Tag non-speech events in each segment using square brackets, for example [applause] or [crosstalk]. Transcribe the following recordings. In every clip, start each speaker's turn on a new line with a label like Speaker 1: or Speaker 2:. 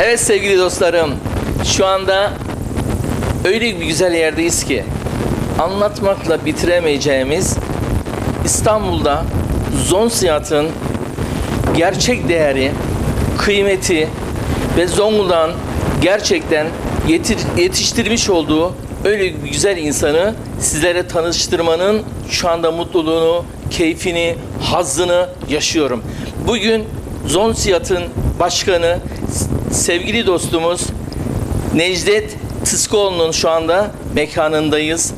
Speaker 1: Evet sevgili dostlarım, şu anda öyle bir güzel yerdeyiz ki anlatmakla bitiremeyeceğimiz İstanbul'da Zonsiyat'ın gerçek değeri, kıymeti ve Zonguldak'ın gerçekten yetiştirmiş olduğu öyle güzel insanı sizlere tanıştırmanın şu anda mutluluğunu, keyfini, hazzını yaşıyorum. Bugün Zonsiyat'ın başkanı, sevgili dostumuz Necdet Tıskoğlu'nun şu anda mekanındayız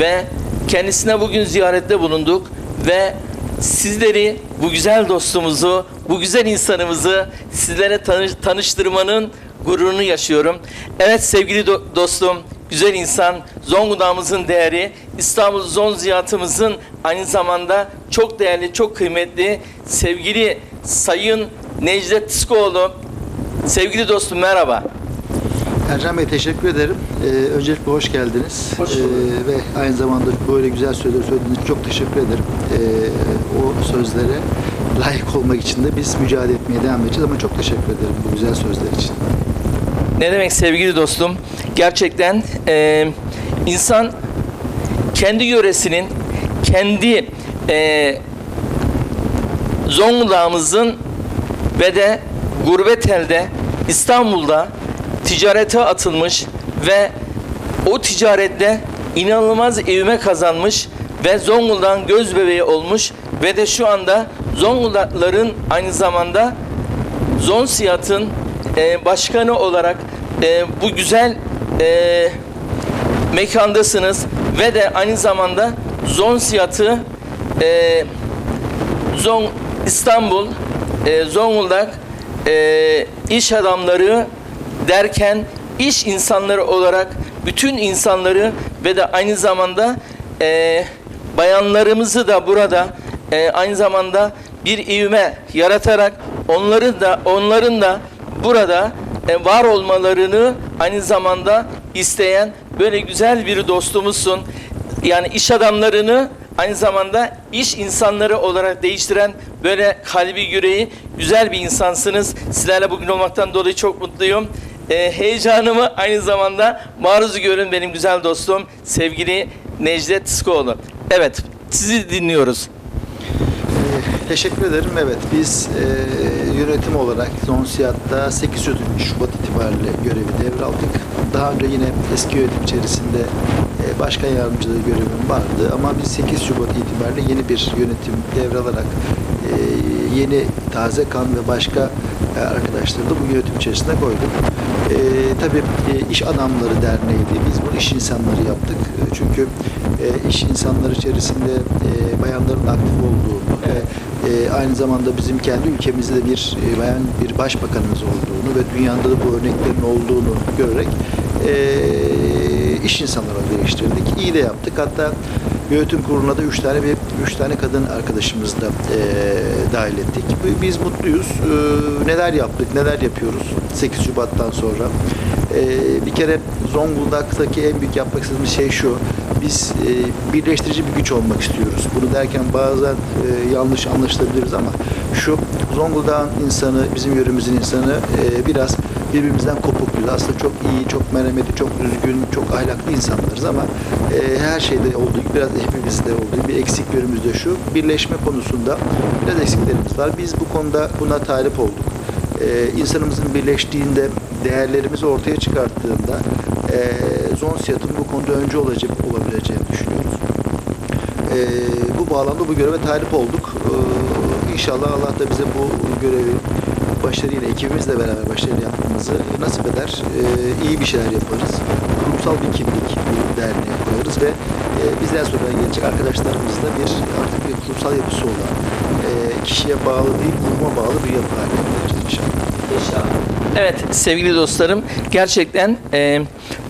Speaker 1: ve kendisine bugün ziyarette bulunduk ve sizleri bu güzel dostumuzu, bu güzel insanımızı sizlere tanış- tanıştırmanın gururunu yaşıyorum. Evet sevgili do- dostum, güzel insan, Zonguldak'ımızın değeri, İstanbul Zonziyatımızın aynı zamanda çok değerli, çok kıymetli sevgili Sayın Necdet Tıskoğlu. Sevgili dostum merhaba.
Speaker 2: Ercan Bey teşekkür ederim. Ee, öncelikle hoş geldiniz.
Speaker 1: Hoş
Speaker 2: Ee, ve aynı zamanda böyle güzel sözler söylediğiniz için çok teşekkür ederim. Ee, o sözlere layık olmak için de biz mücadele etmeye devam edeceğiz ama çok teşekkür ederim bu güzel sözler için.
Speaker 1: Ne demek sevgili dostum? Gerçekten e, insan kendi yöresinin, kendi e, Zonguldak'ımızın ve de gurbet elde İstanbul'da ticarete atılmış ve o ticarette inanılmaz ivme kazanmış ve Zonguldak'ın göz bebeği olmuş ve de şu anda Zonguldakların aynı zamanda Zonsiyat'ın e, başkanı olarak e, bu güzel e, mekandasınız ve de aynı zamanda Zonsiyat'ı e, Zon İstanbul, e, Zonguldak e, iş adamları derken iş insanları olarak bütün insanları ve de aynı zamanda e, bayanlarımızı da burada e, aynı zamanda bir ivme yaratarak onları da onların da burada e, var olmalarını aynı zamanda isteyen böyle güzel bir dostumuzsun. Yani iş adamlarını aynı zamanda iş insanları olarak değiştiren böyle kalbi yüreği güzel bir insansınız. Sizlerle bugün olmaktan dolayı çok mutluyum. Ee, heyecanımı aynı zamanda maruz görün benim güzel dostum sevgili Necdet Tıskoğlu. Evet sizi dinliyoruz.
Speaker 2: Ee, teşekkür ederim. Evet biz e, yönetim olarak Zonsiyat'ta 8 Şubat itibariyle görevi devraldık. Daha önce yine eski yönetim içerisinde e, başkan yardımcılığı görevim vardı ama biz 8 Şubat itibariyle yeni bir yönetim devralarak e, yeni taze kan ve başka e, arkadaşları da bu yönetim içerisine koyduk. E, tabii e, İş Adamları Derneği'ydi. Biz bunu iş insanları yaptık. E, çünkü e, iş insanları içerisinde e, bayanların aktif olduğunu ve e, aynı zamanda bizim kendi ülkemizde de bir e, bayan bir başbakanımız olduğunu ve dünyada da bu örneklerin olduğunu görerek e, iş insanları değiştirdik. İyi de yaptık. Hatta yönetim kuruluna da üç tane bir üç tane kadın arkadaşımızı da e, dahil ettik. Biz mutluyuz. E, neler yaptık, neler yapıyoruz 8 Şubat'tan sonra. E, bir kere Zonguldak'taki en büyük yapmak istediğimiz şey şu. Biz e, birleştirici bir güç olmak istiyoruz. Bunu derken bazen e, yanlış anlaşılabiliriz ama şu Zonguldak'ın insanı, bizim yöremizin insanı e, biraz birbirimizden kopukluyuz. Aslında çok iyi, çok merhametli, çok düzgün, çok ahlaklı insanlarız ama e, her şeyde olduğu gibi biraz hepimizde olduğu bir eksik yönümüz de şu. Birleşme konusunda biraz eksiklerimiz var. Biz bu konuda buna talip olduk. E, insanımızın birleştiğinde, değerlerimizi ortaya çıkarttığında e, Zonsiyat'ın bu konuda önce olacak, olabileceğini düşünüyoruz. E, bu bağlamda bu göreve talip olduk. E, inşallah Allah da bize bu görevi başarıyla, ekibimizle beraber başarıyla yapmamızı nasip eder. E, iyi bir şeyler yaparız. Kurumsal bir kimlik bir derneğe koyarız ve e, bizden sonra gelecek arkadaşlarımızla bir artık bir kurumsal yapısı olan, e, kişiye bağlı değil, kuruma bağlı bir yapı haline geliriz inşallah.
Speaker 1: Evet sevgili dostlarım gerçekten e,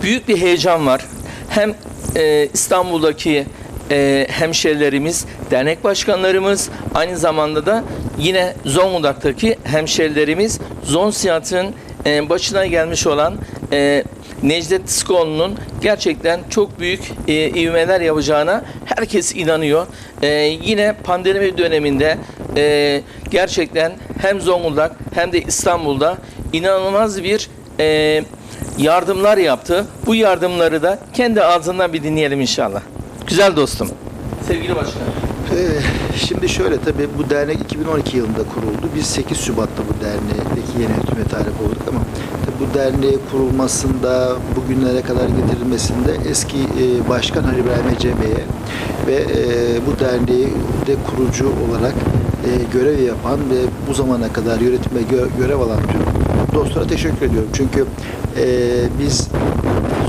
Speaker 1: büyük bir heyecan var. Hem e, İstanbul'daki e, hemşerilerimiz, dernek başkanlarımız aynı zamanda da yine Zonguldak'taki hemşerilerimiz Zonsiyat'ın e, başına gelmiş olan e, Necdet Tıskoğlu'nun gerçekten çok büyük e, ivmeler yapacağına herkes inanıyor. E, yine pandemi döneminde e, gerçekten hem Zonguldak hem de İstanbul'da inanılmaz bir e, yardımlar yaptı. Bu yardımları da kendi ağzından bir dinleyelim inşallah. Güzel dostum. Sevgili başkanım.
Speaker 2: Ee, Şimdi şöyle tabii bu dernek 2012 yılında kuruldu. Biz 8 Şubat'ta bu dernekteki yeni yönetime talip olduk ama tabii bu derneği kurulmasında, bugünlere kadar getirilmesinde eski e, başkan Halil İbrahim Ece Bey'e ve e, bu derneği de kurucu olarak e, görev yapan ve bu zamana kadar yönetime gö- görev alan tüm dostlara teşekkür ediyorum. Çünkü e, biz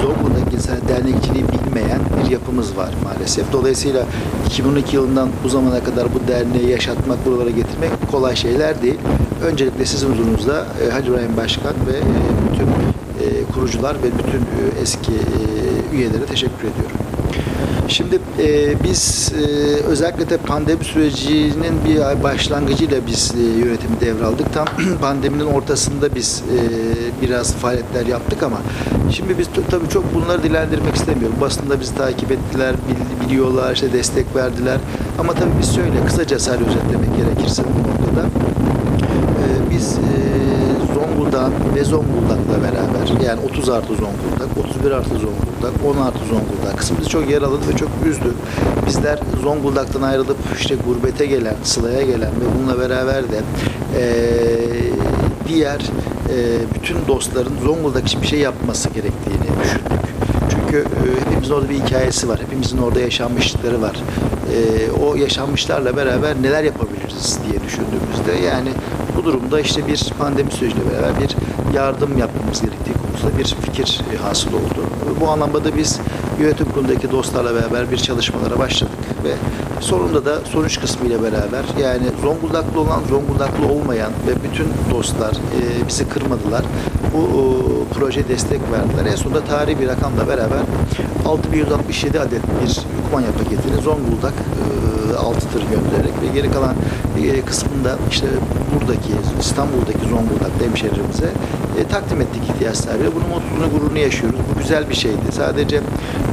Speaker 2: Zonguldak İnsan Dernekçiliği bilmeyen bir yapımız var maalesef. Dolayısıyla 2012 yılından bu zamana kadar bu derneği yaşatmak, buralara getirmek kolay şeyler değil. Öncelikle sizin huzurunuzda e, Hacı İbrahim Başkan ve e, bütün e, kurucular ve bütün e, eski e, üyelere teşekkür ediyorum. Şimdi e, biz e, özellikle de pandemi sürecinin bir başlangıcıyla biz e, yönetimi devraldık. Tam [clears throat] pandeminin ortasında biz e, biraz faaliyetler yaptık ama şimdi biz tabii çok bunları dilendirmek istemiyorum. Basında bizi takip ettiler, bil- biliyorlar, işte destek verdiler. Ama tabii biz şöyle kısaca sadece özetlemek gerekirse bu noktada biz e, Zonguldak'ın ve Zonguldak'la beraber yani 30 artı Zonguldak, 31 artı Zonguldak, 10 artı Zonguldak kısmı bizi çok yer aldı ve çok üzdü. Bizler Zonguldak'tan ayrılıp işte gurbete gelen, Sıla'ya gelen ve bununla beraber de e, diğer e, bütün dostların Zonguldak için bir şey yapması gerektiğini düşündük. Çünkü e, hepimizin orada bir hikayesi var. Hepimizin orada yaşanmışlıkları var. E, o yaşanmışlarla beraber neler yapabiliriz diye düşündüğümüzde yani bu durumda işte bir pandemi süreciyle beraber bir yardım yapmamız gerektiği konusunda bir fikir e, hasıl oldu. Bu anlamda da biz yönetim kurulundaki dostlarla beraber bir çalışmalara başladık ve sonunda da sonuç kısmı ile beraber yani Zonguldaklı olan, Zonguldaklı olmayan ve bütün dostlar e, bizi kırmadılar. Bu e, proje destek verdiler. En sonunda tarihi bir rakamla beraber 6167 adet bir kumanya paketini Zonguldak e, 6 tır göndererek ve geri kalan kısmında işte buradaki İstanbul'daki Zonguldak hemşehrilerimize e, takdim ettik ihtiyaç sahibi. Bunun mutluluğunu, gururunu yaşıyoruz. Bu güzel bir şeydi. Sadece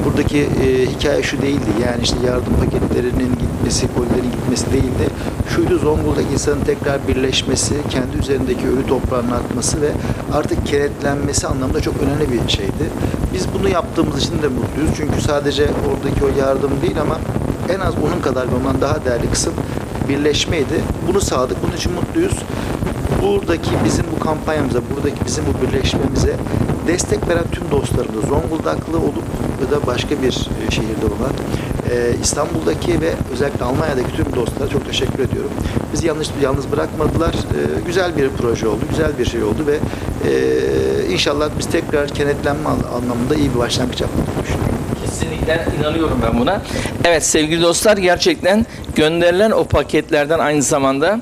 Speaker 2: buradaki e, hikaye şu değildi. Yani işte yardım paketlerinin gitmesi, kolilerin gitmesi değildi. Şuydu Zonguldak insanın tekrar birleşmesi, kendi üzerindeki ölü toprağın artması ve artık kenetlenmesi anlamında çok önemli bir şeydi. Biz bunu yaptığımız için de mutluyuz. Çünkü sadece oradaki o yardım değil ama en az onun kadar ve ondan daha değerli kısım birleşmeydi. Bunu sağladık. Bunun için mutluyuz. Buradaki bizim bu kampanyamıza, buradaki bizim bu birleşmemize destek veren tüm dostlarımız Zonguldaklı olup ya da başka bir e, şehirde olan e, İstanbul'daki ve özellikle Almanya'daki tüm dostlara çok teşekkür ediyorum. Bizi yanlış yalnız bırakmadılar. E, güzel bir proje oldu, güzel bir şey oldu ve inşallah biz tekrar kenetlenme an- anlamında iyi bir başlangıç yaptık düşünüyorum.
Speaker 1: Kesinlikle inanıyorum ben buna. Evet sevgili dostlar gerçekten gönderilen o paketlerden aynı zamanda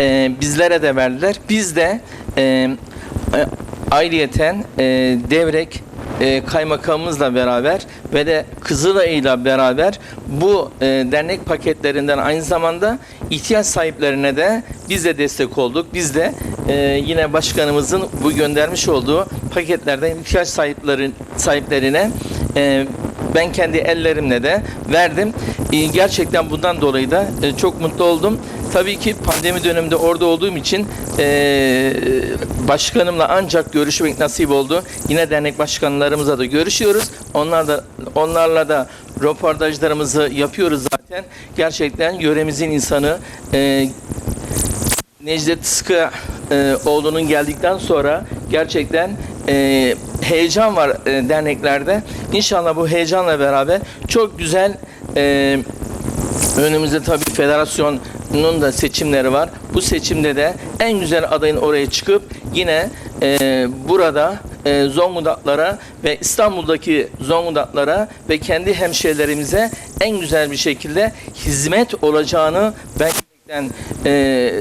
Speaker 1: e, bizlere de verdiler. Biz de e, e, ayrıyeten e, Devrek e, kaymakamımızla beraber ve de Kızılay'la beraber bu e, dernek paketlerinden aynı zamanda ihtiyaç sahiplerine de biz de destek olduk. Biz de e, yine başkanımızın bu göndermiş olduğu paketlerden ihtiyaç sahiplerin sahiplerine e, ben kendi ellerimle de verdim. E, gerçekten bundan dolayı da e, çok mutlu oldum. Tabii ki pandemi döneminde orada olduğum için e, başkanımla ancak görüşmek nasip oldu. Yine dernek başkanlarımızla da görüşüyoruz. Onlar da onlarla da röportajlarımızı yapıyoruz zaten. Gerçekten yöremizin insanı e, Necdet Sıkı oğlunun geldikten sonra gerçekten e, heyecan var e, derneklerde. İnşallah bu heyecanla beraber çok güzel e, önümüzde tabii federasyonun da seçimleri var. Bu seçimde de en güzel adayın oraya çıkıp yine e, burada e, Zonguldaklara ve İstanbul'daki Zonguldaklara ve kendi hemşehrilerimize en güzel bir şekilde hizmet olacağını ben e,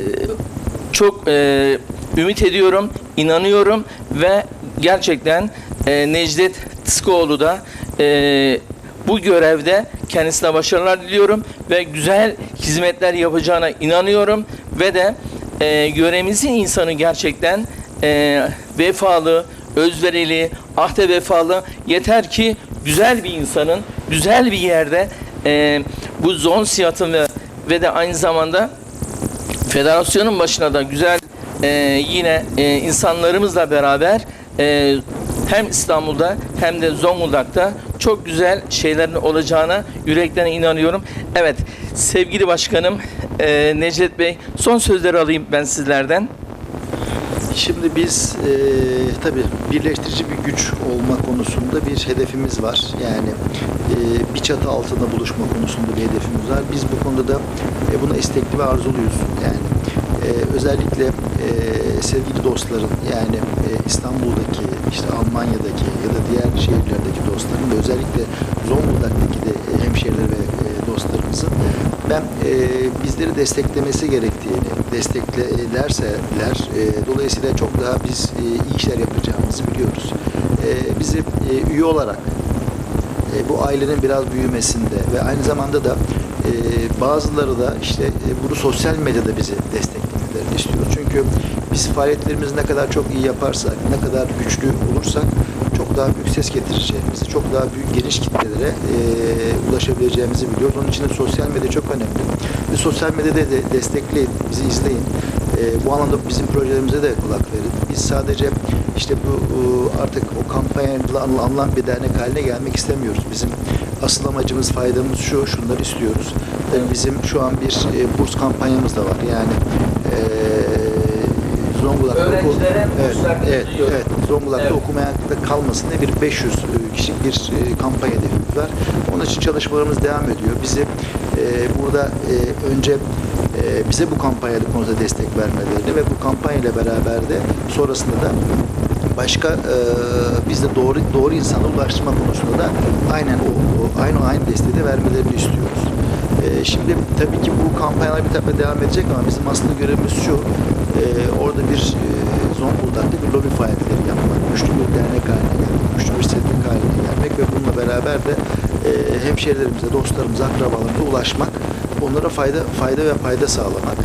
Speaker 1: çok e, ümit ediyorum, inanıyorum ve gerçekten e, Necdet Tıskoğlu da e, bu görevde kendisine başarılar diliyorum ve güzel hizmetler yapacağına inanıyorum ve de e, yöremizin insanı gerçekten e, vefalı, özverili, ahde vefalı yeter ki güzel bir insanın güzel bir yerde e, bu zon siyatın ve, ve de aynı zamanda federasyonun başına da güzel e, yine e, insanlarımızla beraber e, hem İstanbul'da hem de Zonguldak'ta çok güzel şeylerin olacağına yürekten inanıyorum. Evet sevgili başkanım e, Necdet Bey son sözleri alayım ben sizlerden.
Speaker 2: Şimdi biz e, tabii birleştirici bir güç olma konusunda bir hedefimiz var. Yani e, bir çatı altında buluşma konusunda bir hedefimiz var. Biz bu konuda da e, buna istekli ve arzuluyuz. Yani e, özellikle e, sevgili dostların yani e, İstanbul'daki, işte Almanya'daki ya da diğer şehirlerdeki dostların ve özellikle Zonguldak'taki de e, hemşehriler ve e, dostlarımızın ben e, bizleri desteklemesi gerektiğini, desteklerlerseler e, dolayısıyla çok daha biz e, iyi işler yapacağımızı biliyoruz. E, bizi e, üye olarak e, bu ailenin biraz büyümesinde ve aynı zamanda da e, bazıları da işte e, bunu sosyal medyada bizi desteklemelerini istiyoruz. Çünkü biz faaliyetlerimizi ne kadar çok iyi yaparsak, ne kadar güçlü olursak çok daha büyük ses getireceğimizi, çok daha büyük geniş kitlelere e, ulaşabileceğimizi biliyoruz. Onun için de sosyal medya çok önemli. Ve sosyal medyada de destekleyin, bizi izleyin. E, bu anlamda bizim projelerimize de kulak verin. Biz sadece işte bu artık o kampanyayla anılan bir dernek haline gelmek istemiyoruz. Bizim asıl amacımız, faydamız şu, şunları istiyoruz. Tabii bizim şu an bir e, burs kampanyamız da var. Yani e, Zonguldak'ta oku- evet, evet, evet, Zonguldak'ta
Speaker 1: Evet.
Speaker 2: okumayakta kalmasın diye bir 500 kişilik bir e, kampanya hedefimiz var. Onun için çalışmalarımız devam ediyor. Bizi e, burada e, önce e, bize bu kampanyada konuda destek vermelerini ve bu kampanyayla beraber de sonrasında da başka e, biz de doğru doğru insana ulaştırma konusunda da aynen o, o aynı aynı desteği de vermelerini istiyoruz. E, şimdi tabii ki bu kampanyalar bir tabi devam edecek ama bizim aslında görevimiz şu e, orada bir e, Zonguldak'ta bir lobi faaliyetleri yapmak, güçlü bir dernek haline gelmek, güçlü bir sendika haline gelmek ve bununla beraber de e, hemşehrilerimize, dostlarımıza, akrabalarımıza ulaşmak, onlara fayda fayda ve fayda sağlamak.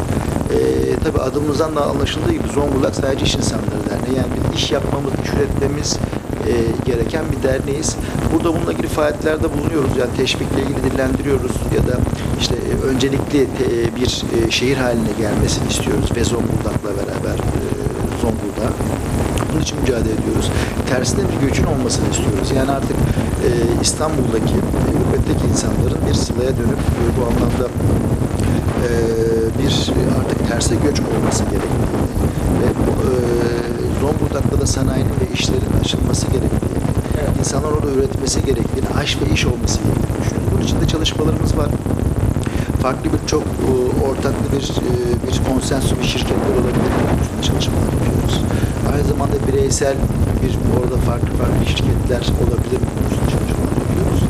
Speaker 2: E, tabii adımızdan da anlaşıldığı gibi Zonguldak sadece iş insanları derneği. Yani bir iş yapmamız, iş üretmemiz e, gereken bir derneğiz. Burada bununla ilgili faaliyetlerde bulunuyoruz. Yani teşvikle ilgili dillendiriyoruz ya da işte e, öncelikli te- bir e, şehir haline gelmesini istiyoruz ve Zonguldak'la beraber e, Zonguldak. Bunun için mücadele ediyoruz. Tersine bir göçün olmasını istiyoruz. Yani artık e, İstanbul'daki, e, gurbetteki insanların bir sılaya dönüp e, bu anlamda e, bir artık terse göç olması gerektiğini ve bu, e, Zonguldak'ta da sanayinin ve işlerin açılması gerektiğini,
Speaker 1: Evet.
Speaker 2: insanlar orada üretmesi gerektiğini, aş ve iş olması gerektiğini düşünüyoruz. Bunun için de çalışmalarımız var. Farklı bir çok e, ortaklı bir e, bir konsensüs bir şirketler olabilir. Üstünde çalışmalar yapıyoruz. Aynı zamanda bireysel bir orada farklı farklı şirketler olabilir. Bunun üstünde çalışmalar yapıyoruz.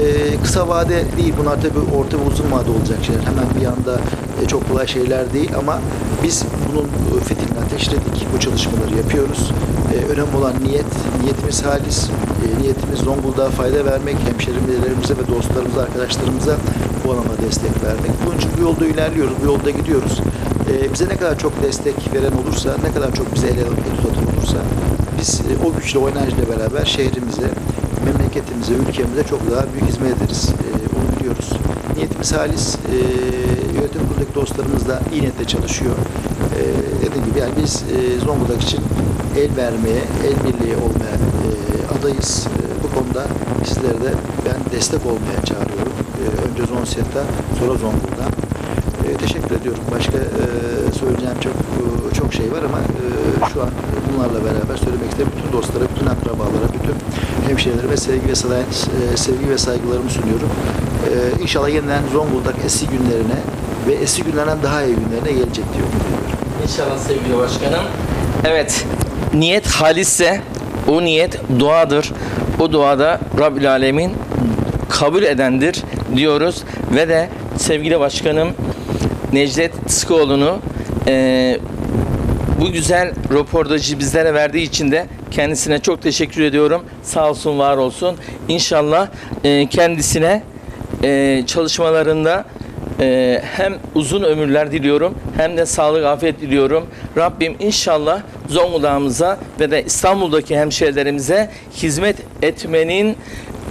Speaker 2: E, kısa vade değil. Bunlar tabii orta ve uzun vade olacak şeyler. Hemen bir anda e, çok kolay şeyler değil ama biz bunun e, fitilini ateşledik. Bu çalışmaları yapıyoruz. E, önemli olan niyet. Niyetimiz halis. E, niyetimiz Zonguldak'a fayda vermek. Hemşerilerimize ve dostlarımıza, arkadaşlarımıza bu alana destek vermek. Bunun için bu yolda ilerliyoruz. Bu yolda gidiyoruz. Bize ne kadar çok destek veren olursa, ne kadar çok bize el el uzatan olursa biz e, o güçle, o enerjiyle beraber şehrimize, memleketimize, ülkemize çok daha büyük hizmet ederiz. E, onu biliyoruz. Niyetimiz halis. E, yönetim kurulundaki dostlarımız da iyi niyetle çalışıyor. E, dediğim gibi yani biz e, Zonguldak için el vermeye, el birliği olmaya e, adayız. Bu konuda sizlere de ben destek olmaya çağırıyorum. Önce Zonsiyat'a, sonra Zonguldak'a. E, teşekkür ediyorum. Başka e, söyleyeceğim çok çok şey var ama şu an bunlarla beraber söylemek istedim. Bütün dostlara, bütün akrabalara, bütün hemşehrilerime sevgi ve saygı, e, sevgi ve saygılarımı sunuyorum. E, inşallah yeniden Zonguldak eski günlerine ve eski günlerden daha iyi günlerine gelecek diye umut ediyorum.
Speaker 1: İnşallah sevgili başkanım. Evet, niyet halisse o niyet duadır. O duada Rabbül Alemin kabul edendir diyoruz ve de sevgili başkanım Necdet Sıkoğlu'nu eee bu güzel röportajı bizlere verdiği için de kendisine çok teşekkür ediyorum. Sağ olsun, var olsun. İnşallah eee, kendisine eee, çalışmalarında eee, hem uzun ömürler diliyorum hem de sağlık, afiyet diliyorum. Rabbim inşallah Zonguldak'ımıza ve de İstanbul'daki hemşehrilerimize hizmet etmenin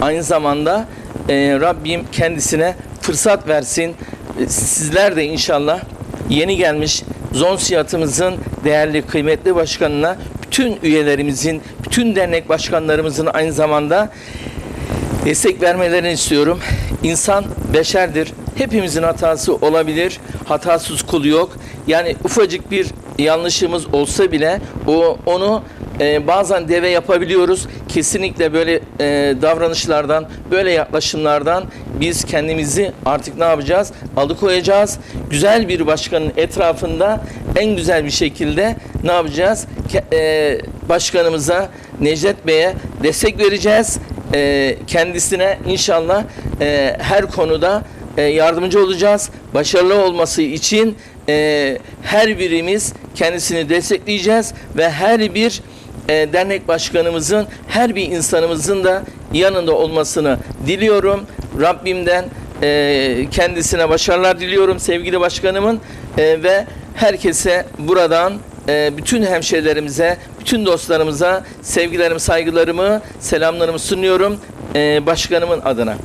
Speaker 1: aynı zamanda eee, Rabbim kendisine fırsat versin. E, Sizler de inşallah yeni gelmiş Zonsiyatımızın değerli kıymetli başkanına bütün üyelerimizin, bütün dernek başkanlarımızın aynı zamanda destek vermelerini istiyorum. İnsan beşerdir. Hepimizin hatası olabilir. Hatasız kul yok. Yani ufacık bir yanlışımız olsa bile o onu e, bazen deve yapabiliyoruz. Kesinlikle böyle e, davranışlardan, böyle yaklaşımlardan biz kendimizi artık ne yapacağız? Alıkoyacağız. Güzel bir başkanın etrafında en güzel bir şekilde ne yapacağız? Ke- e, başkanımıza Necdet Bey'e destek vereceğiz e, kendisine inşallah e, her konuda e, yardımcı olacağız. Başarılı olması için e, her birimiz kendisini destekleyeceğiz ve her bir e, dernek başkanımızın, her bir insanımızın da yanında olmasını diliyorum. Rabbimden e, kendisine başarılar diliyorum sevgili başkanımın E, ve herkese buradan e, bütün hemşehrilerimize, bütün dostlarımıza sevgilerimi, saygılarımı, selamlarımı sunuyorum e, başkanımın adına.